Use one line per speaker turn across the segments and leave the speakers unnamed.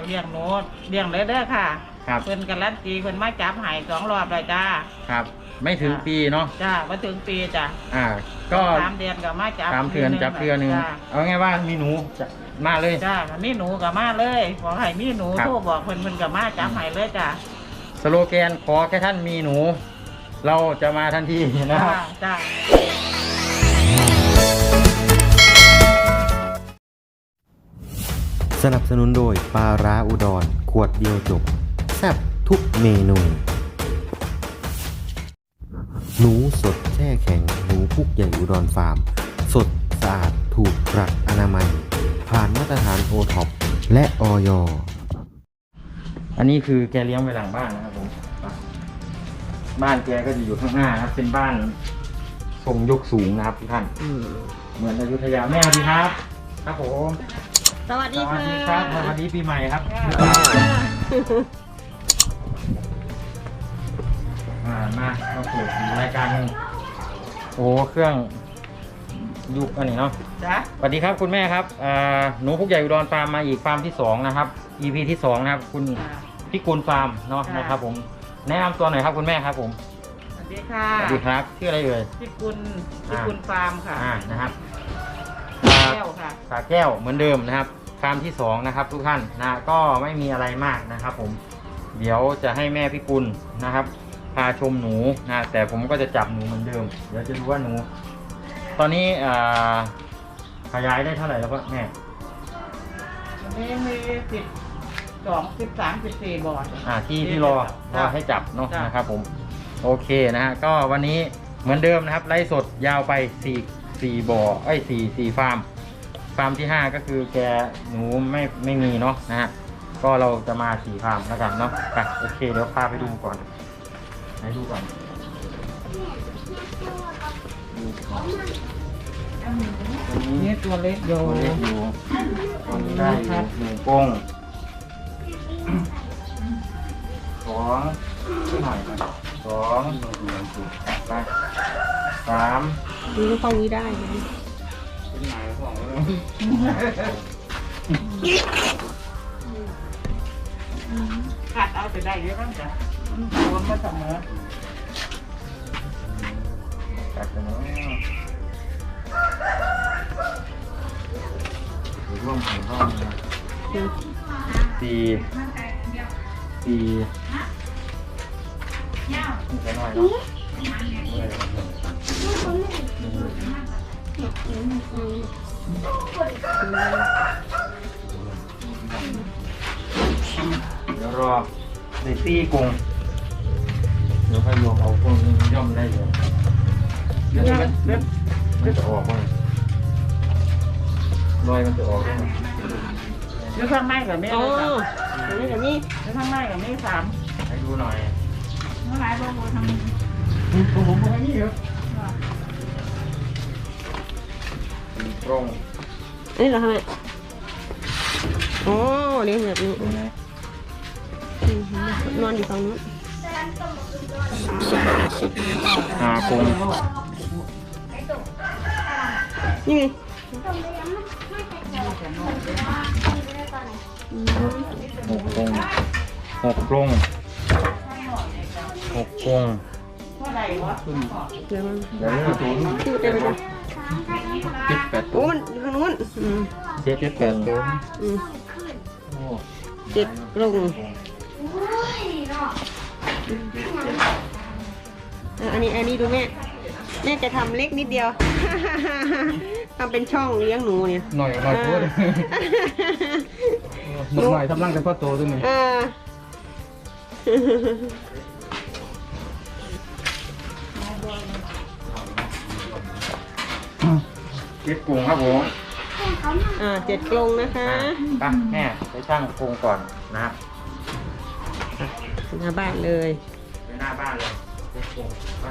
ากเลี้ยงหนูเลี้ยงเลยเด้อค่ะ
ครับ
เพิ่นการันตีเพิ่นมาจับใหายสองรอบเลยจ้า
ครับ ไม่ถึงปีเนาะ
จ้ามาถึงปีจ้า
อ่า ก็
สามเดือนก็มาจับ
สามเทือนจับเทือหนึ่ง
จ้า
เอาไงว่ามีหนูจะมาเลย
จ้ามีหนูก็มาเลยบอกให้มีหนู
ครับ
โทรบอกเพิ่นเพิ่นก็มาจับใหายเลยจ้า
สโลแกนขอแค่ท่านมีหนู เราจะมาทันทีนะครับ
จ้า
สนับสนุนโดยปลาร้าอุดร ขวดเดียวจบ แซ่บทุกเมนู หนูสดแช่แข็ง หนูพุกใหญ่อุดรฟาร์ม สดสะอาดถูกหลักอนามัย ผ่านมาตรฐานโอท็อปและออย
อันนี้คือแกเลี้ยงไว้หลังบ้านนะครับผมบ้านแกก็จะอยู่ข้างหน้านะครับเป็นบ้านทรงยกสูงนะครับทุกท่าน เหมือนอยุธยาแม่สวัสดีครับ ครับผม
สวัส
ส
ดี
วัส
ค่ะ
ดีครับสวัสดีปีใหม่ครับอ่ามาเราเปิดอีกรายการหนึ่งโอ้เครื่องยุคอันนี้เนาะ
จ้า
สวัสดีครับคุณแม่ครับอ่าหนูพุกใหญ่อุดรฟาร์มมาอีกฟาร์มที่สองนะครับ EP ที่สองนะครับคุณพี่กุลฟาร์มเนาะนะครับ ผมแนะนำตัวหน่อยครับคุณแม่ครับผม
สวัสดีค่ะ
สวัสดีครับชื่ออะไรเอ่ย
พี่กุลพี่กุลฟาร์มค่ะ
อ่านะครับ
แก้วค่ะ
สาแก้วเหมือนเดิมนะครับ ฟาร์มที่สองนะครับ ทุกท่านนะก็ไม่มีอะไรมากนะครับ ผมเดี๋ยวจะให้แม่พี่กุลนะครับ พาชมหนูนะแต่ผมก็จะจับหนูเหมือนเดิม เดี๋ยวจะดูว่าหนู ตอนนี้อ่าขยายได้เท่าไหร่แล้วก็แม่
วันนี้มีสิบสองสิบสามสิบสี่บอร์ด
อ่าที่ที่รอรอให้จับเนาะ
จ้ะ
นะครับ ผมโอเคนะฮะก็วันนี้เหมือนเดิมนะครับไลฟ์สดยาวไปสี่สี่บ่อไอ้ยสี่สี่ฟาร์ม ฟาร์มที่ห้าก็คือแกหนูไม่ไม่มีเนาะนะฮะก็เราจะมาสี่ฟาร์มแล้วกันเนาะไปโอเคเดี๋ยวพาไปดูก่อนไหนดูก่อนดูก่อนตัวนี้
นี่ตัวเล็กโย
ตัวเล็กอยู่ตัวนี้ได้อยู่หนึ่งกรงสองขึ้นหน่อยครับสองไปสาม
ดูเข้านี้ได้นะ
ขึ้นหน่
ขัดเอาจะได้เยอะบ้างจ้ะมันรวมมาเสมอ
กัดกันเนาะหรือร่วมถึงห้องนะสี่สี่นี่จะน้อยเนาะ เดี๋ยวรอในซี่กรงเดี๋ยวค่อยรวมเอาพวกนี้ย่อมได้เลยเดี๋ยวมันเดี๋ยวมันจะออกมั้งรอยมันจะออกมั้ง
อยู่ข้างในกับแม่
อ๋อ
เลยจ้ะ
ตรงนี้กับนี่
อยู่ข้างในกับแม่สาม
ให้ดูหน่อย
เมื่อไรบ่บ่ทำ
ผมผมผมนี่ครับ ตรง
อันนี้เหรอคะแม่อ๋อเลี้ยงแบบนี้
ตรงไหน
อืมนอนอยู่ฝั่งนู้น
หากรง
นี่ไง
หกกรงหกกรงหกกรง
เมื่อไรวะ
เดี๋ยวมัน
เดี๋ยวนี้ศูนย์
พูดได้ไหมจ๊ะ
เจ็ดแปด
โอ้มันอยู่ข้างนู้นอืม
เจ็ดแปดตัว
อืม
โอ้
เจ็ดลงเอออันนี้อันนี้ดูแม่แม่จะทำเล็กนิดเดียว ทำเป็นช่องเลี้ยงหนูเนี่ย
หน่อยหน่อยพูดหน่อยทำร่างกันพ่อโตด้วยมั้ย
เออ
ดกรงครับผม
อ่าเจ็ดกรงนะคะ
ไปแม่ไปช่างกรงก่อนนะครับ
หน้าบ้านเลย
ไปหน้าบ้านเลยเจ็ดกรงไป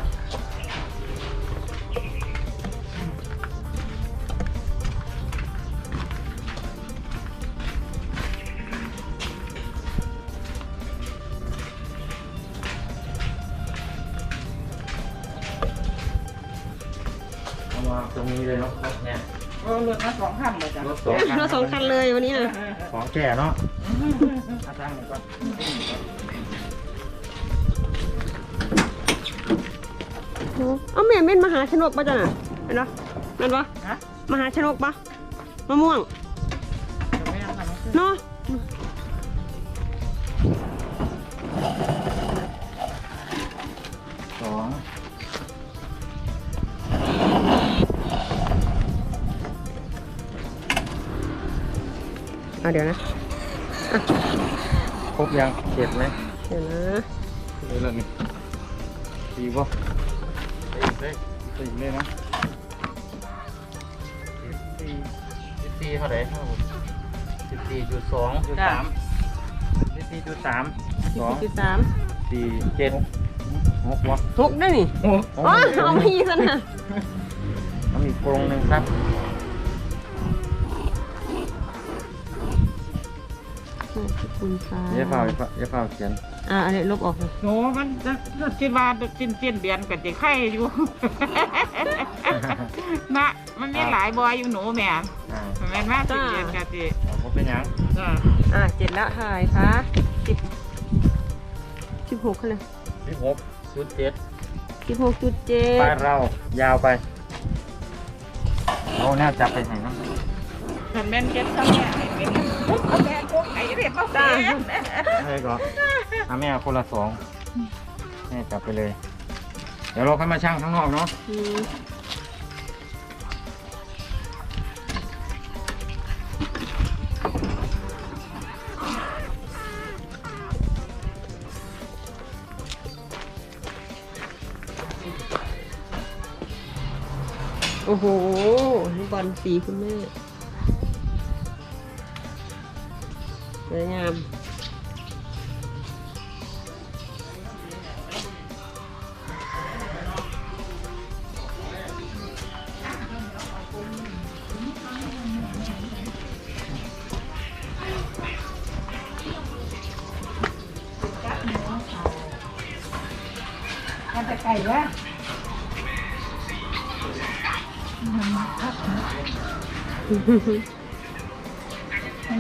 มาตรงนี้เลยเนาะรถเนี่ย
เออรถมาสองคันเลยจ้ะ
รถสองคัน
เราสองคันเลยวันนี้นะ
ของแก่เนาะอาตั้งหน่อยก่อน
เอาแม่เม่นมหาชนกปะจ๊ะน่ะเห็นปะนั่นปะ
ฮะ
มหาชนกปะมะม่วง
เดี๋ยวไม่เอาทำให้ขึ้น
เนาะ อะเดี๋ยวนะ
ครบยังเจ็ดไหม
เดี๋ยวนะ
เลยแล้วนี่ดีป่ะไปอีกเลยไปอีกเลยนะสิบสี่สิบสี่เท่าไหร่ครับผมสิบสี่จุดสองจุดสามสิบสี่จุดสามสอง
จุดสาม
สี่เจ็ดหกวะ
ทุกได้นี่
โอ้
อ๋อเอามีซะนะ
เอาอีกกรงหนึ่งครับ
คุณฟ้า
เดี๋ยวเฝ้าเดี๋ยวเฝ้าเขียน
อ่าอันนี้ลบออกเลย
หนูมันจะคิดว่าสิ้นสิ้นเดือนก็จะไข่อยู่ นะมันมีหลายบอยอยู่หนูแม่
อ่า
แม่นมากสิ้นเดือนก็จะ
เอาผมเป็นหยัง
จ้ะ
อ่าเจ็ดละเท่าไหร่คะสิบสิบหกเท่าไหร่
สิบหกจุดเจ็ด
สิบหกจุดเจ็
ไป
ด
เรายาวไปเอาแนวจับไปไหนเนาะ
ฉันแม่นเจ็ดเท่าแม่ให้เป็น เอาแม่พวกไอ้เรียบเอาแม่
ให้ก่อนเอาแม่เอาคนละสองแม่จับไปเลย เดี๋ยวเราค่อยมาชั่งข้างนอกเนาะ
อืมโอ้โหลูกบอลสีคุณแม่ สวยงา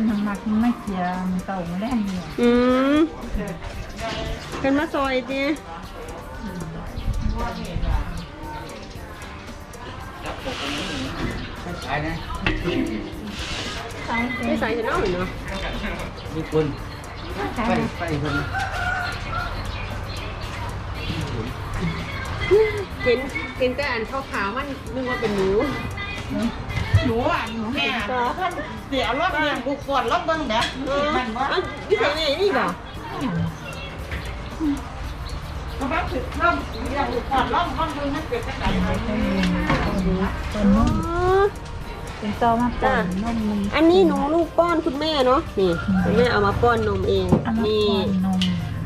ทำมาคุณไม่เสียมันเต่าไม่ได้เนี่ย
อืมกันมาซอยจี
ใช่นะ
ไม่ใส่จะน้อยเนาะ
มีคุณไปไปคน
เห็นเห็นแต่อันขาวๆมันนึกว่าเป็นหนู
หนูอะหนูแม่ท่านเสียรถเลี้ยงบุกก่อนรถเบิ้งเด้อ
เออ
มันว่า
อันนี่ใส่ไงนี่บ่
เพราะว่าถึงเริ่มเลี้ยงบุกก่อนรถมันดูมันเกิดจากไหน
เป็นตัวมาป้อนนม
อันนี้หนูลูกป้อนคุณแม่เนาะนี่คุณแม่เอามาป้อนนมเองนี่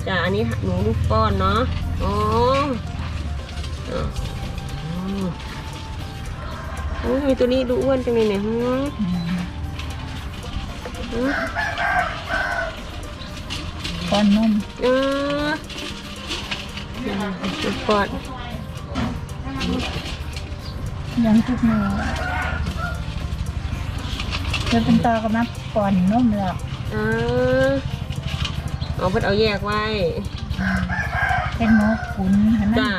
จ้ะอันนี้หนูลูกป้อนเนาะอ๋อ โอ้ยมีตัวนี้ดูอ้วนจังเลยเนี่ยหืมหืม
ป้อนนม
เออลูกป้อน
ยังทุกมือจะเป็นตอกับมาป้อนนมหรอก
เออเอาเพิ่นเอาแยกไว้
เป็นหมูขุนให้มัน
จ้า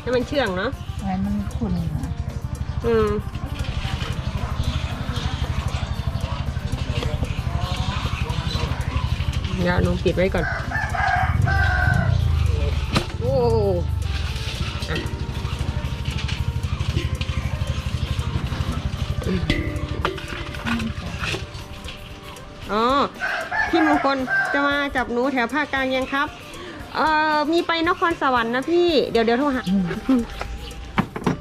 ให้มันเชื่องเนาะ
ให้มันขุน
อืม เดี๋ยวหนูปิดไว้ก่อน โอ้อะอืมอ๋อพี่มงคลจะมาจับหนูแถวภาคกลางยังครับ เอ่อ มีไปนครสวรรค์นะพี่ เดี๋ยวเดี๋ยวโทรหา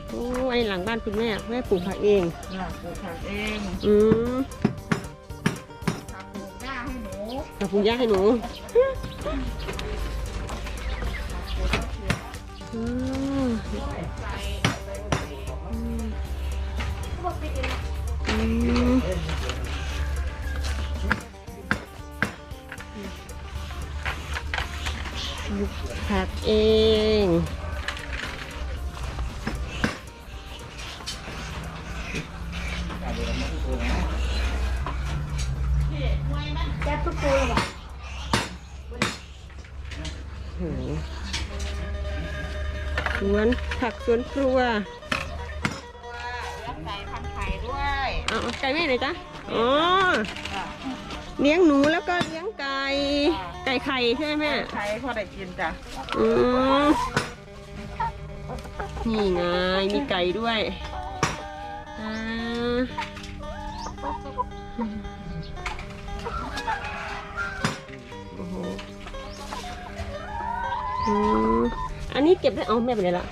โอ้ไอหลังบ้านคุณแม่แม่ปลูกผักเอง
น่ะปลูกผักเอง
อืม
หนู
ผักปลูกหญ้าให้หนูอืมอืมผักเอง สวนผักสวนครัว
เลี้ยงไก่พันไข่ด้วย
เอาเอาไก่แม่หน่อยจ้ะอ๋อเลี้ยงหนูแล้วก็เลี้ยงไก่ไก่ไข่ใช่ไหมแม่
ไข่พอได้กินจ้ะ
อืมนี่ไงมีไก่ด้วย นี้เก็บได้เอาแม่ไปไหนละ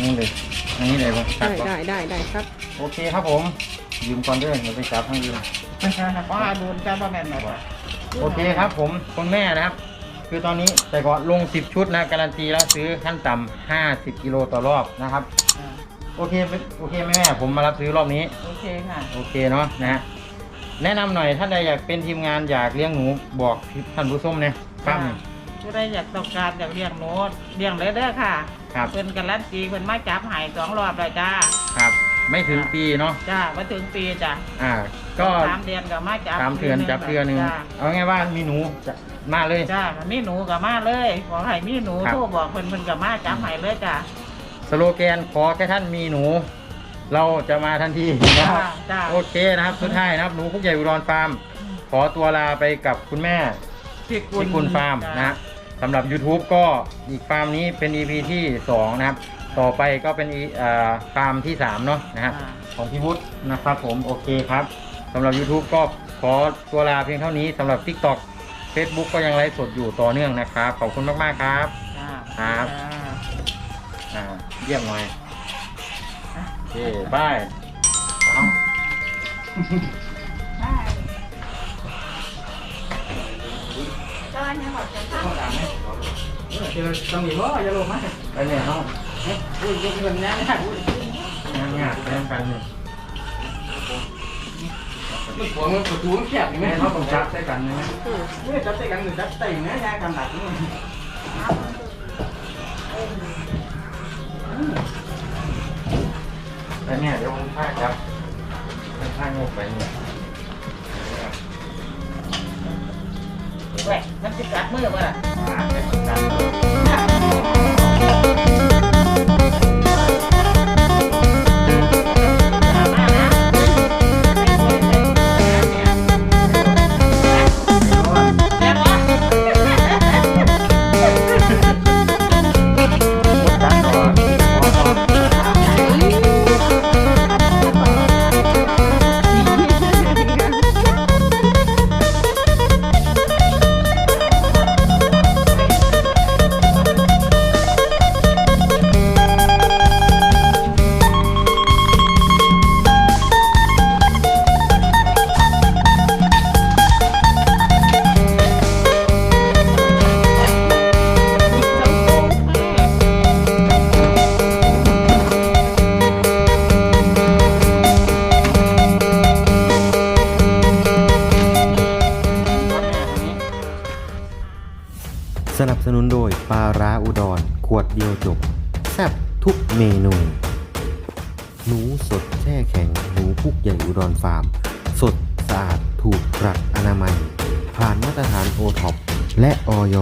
นี่เลยอัน
นี้เลยครับ
ได้ได้ได้ได้ครับ
โอเคครับผมยืมก่อนเด้อเดี๋ยวไปจับทั้งยืม
ว่าโดนจ้าบ่แม่นหรอ
โอเคครับผมคุณแม่นะครับ คือตอนนี้แต่ก่อนลง 10 ชุดนะการันตีแล้วซื้อขั้นต่ำ50กิโลต่อรอบนะครับโอเคไหมโอเคไหมแม่ผมมารับซื้อรอบนี้
โอเคค่ะ
โอเคเนาะนะฮะแนะนำหน่อยท่านใดอยากเป็นทีมงานอยากเลี้ยงหนูบอกท่านผู้ชมเนี่ยปั้มหนึ่ง
ผู้ใดอยากต้องการอยากเลี้ยงหนูเลี้ยงเลยเด้อค่ะ
ครับ
เพิ่นการันตีเพิ่นมาจับใหายสองรอบเลยจ้า
ครับ ไม่ถึงปีเนาะ
จ้ามาถึงปีจ้ะ
อ่า ก็
สามเดือนก็มาจับ
สามเทือนจับเทือนหนึ่ง
จ้า
เอาไงว่ามีหนูจะมาเลย
จ้ามันมีหนูกับมาเลยขอให้มีหนู
ครับ
โทรบอกเพิ่นเพิ่นกับมาจับใหายเลยจ้า
สโลแกนขอแค่ท่านมีหนู เราจะมาทันทีนะครับ
จ้าจ้า
โอเคนะครับสุดท้ายนะครับหนูพุกใหญ่อุดรฟาร์ม ขอตัวลาไปกับคุณแม่
ที่
ที่คุณฟาร์มนะฮะ สำหรับ YouTube ก็อีกฟาร์มนี้เป็น EP ที่2นะครับ ต่อไปก็เป็นอีเอ่อฟาร์มที่3เนาะนะฮะ
อ่า
ของพี่วุฒินะครับผมโอเคครับสำหรับ YouTube ก็ขอตัวลาเพียงเท่านี้สำหรับ TikTok Facebook ก็ยังไลฟ์สดอยู่ต่อเนื่องนะครับ ขอบคุณมากๆครับ
จ้า
ครับ
จ้า
อ่าเยี่ยมหน่อยโอเคบาย ต้องมีว่อย่าลงมาไปเนี่ยเขา
อุ้ยยังเงินนะเนี่ยอุ้ย
งานงานเรื่องกันเนี่ย
ผมมันประตูมันแคบอยู่ไหม
แม่เขาต้องจับใส่กันเลยนะ
ไม่ได้จับใส่กันหรือจับใส่เนื้อยากันหนักนี่
แต่เนี่ยเดี๋ยวผมพาจับผมพางกไปเนี่ย
วกมันจะกัดมือมา
ดเดียวจบ แซ่บทุกเมนู หนูสดแช่แข็ง หนูพุกใหญ่อุดรฟาร์ม สดสะอาดถูกหลักอนามัย ผ่านมาตรฐานโอท็อปและออย